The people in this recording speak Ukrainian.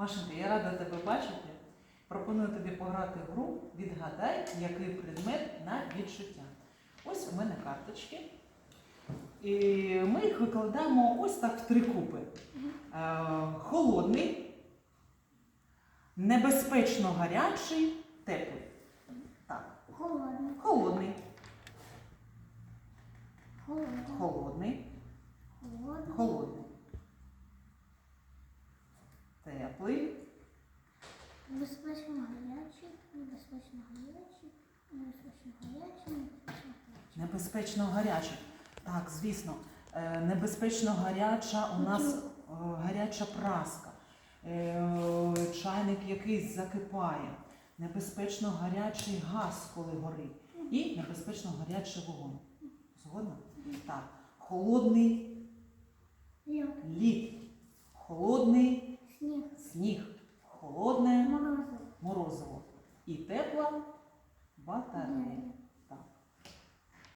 Машенька, я рада тебе бачити. Пропоную тобі пограти в гру Відгадай, який предмет на відчуття. Ось у мене карточки. І ми їх викладаємо ось так в три купи. Е, холодний, небезпечно гарячий, теплий. Так, Холодний. холодний, Холодний. холодний, Холодний. холодний. Теплий, Небезпечно гарячий. Небезпечно гарячий. Небезпечно гарячий. Так, звісно, е, небезпечно гаряча у нас е, гаряча праска, е, чайник якийсь закипає, небезпечно гарячий газ, коли горить, і небезпечно гарячий вогонь. Згодна? Так. Холодний Лід. холодний Сніг. холодне морозиво і тепла Boa tarde. Né?